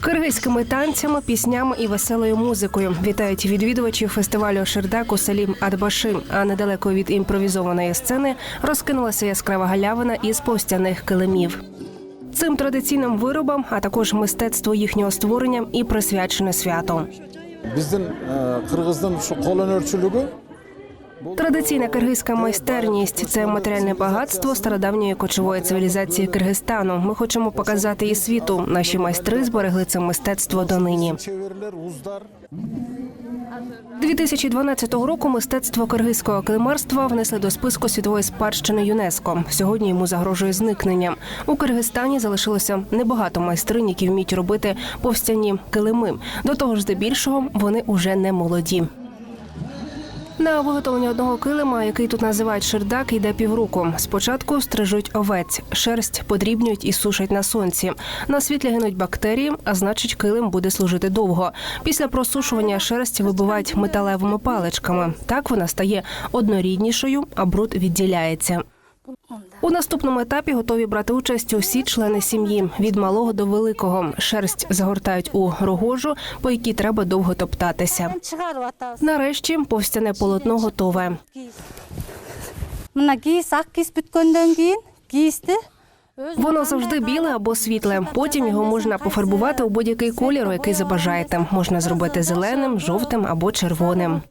Киргизькими танцями, піснями і веселою музикою вітають відвідувачів фестивалю Шердак у селі Адбаши. А недалеко від імпровізованої сцени розкинулася яскрава галявина із повстяних килимів. Цим традиційним виробам, а також мистецтву їхнього створення і присвячене свято. биздин э, кыргыздын ушу кол өнөрчүлүгү Традиційна киргизька майстерність це матеріальне багатство стародавньої кочової цивілізації Киргизстану. Ми хочемо показати і світу. Наші майстри зберегли це мистецтво донині. чеберлер уздар 2012 року мистецтво киргизького килимарства внесли до списку світової спадщини ЮНЕСКО. Сьогодні йому загрожує зникнення. У Киргизстані залишилося небагато майстринь, які вміють робити повстяні килими. До того ж, здебільшого вони уже не молоді. На виготовлення одного килима, який тут називають шердак, йде півроку. Спочатку стрижуть овець, шерсть подрібнюють і сушать на сонці. На світлі гинуть бактерії, а значить, килим буде служити довго. Після просушування шерсть вибивають металевими паличками. Так вона стає одноріднішою, а бруд відділяється. У наступному етапі готові брати участь усі члени сім'ї від малого до великого. Шерсть загортають у рогожу, по якій треба довго топтатися. шығарып атабыз Нарешті повстяне полотно готове. Воно завжди біле або світле. Потім його можна пофарбувати у будь-який колір, який забажаєте. Можна зробити зеленим, жовтим або червоним.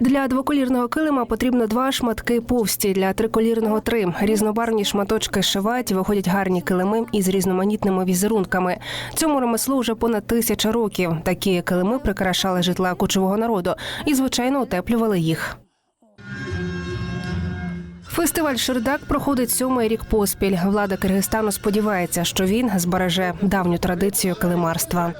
Для двоколірного килима потрібно два шматки повсті, для триколірного три. Різнобарвні шматочки шивають, виходять гарні килими із різноманітними візерунками. Цьому ремеслу вже понад тисяча років. Такі килими прикрашали житла кочового народу і, звичайно, утеплювали їх. Фестиваль Шердак проходить сьомий рік поспіль. Влада Киргизстану сподівається, що він збереже давню традицію килимарства.